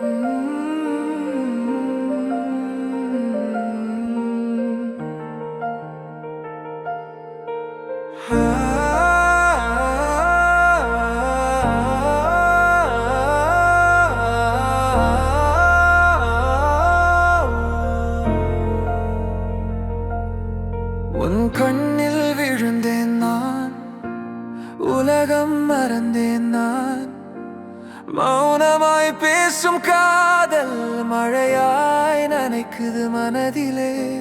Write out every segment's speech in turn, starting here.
உன் கண்ணில் விழுந்தேன் நான் உலகம் மறந்தேன் நான். மௌனமாய் பேசும் காதல் மழையாய் நனைக்குது மனதிலே.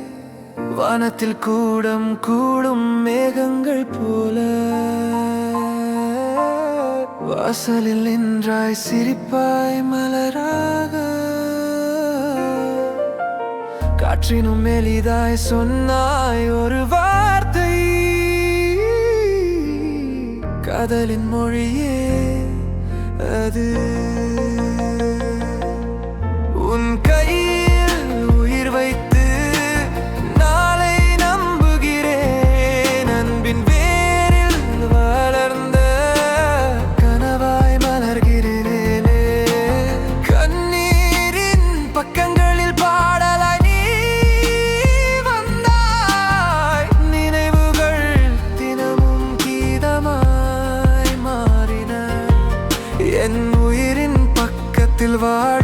வானத்தில் கூடம் கூடும் மேகங்கள் போல. வாசலில் நின்றாய் சிரிப்பாய் மலராக. காற்றினும் எளிதாய் சொன்னாய் ஒரு வார்த்தை. காதலின் மொழியே. edin என் உயிரின் பக்கத்தில் வாழ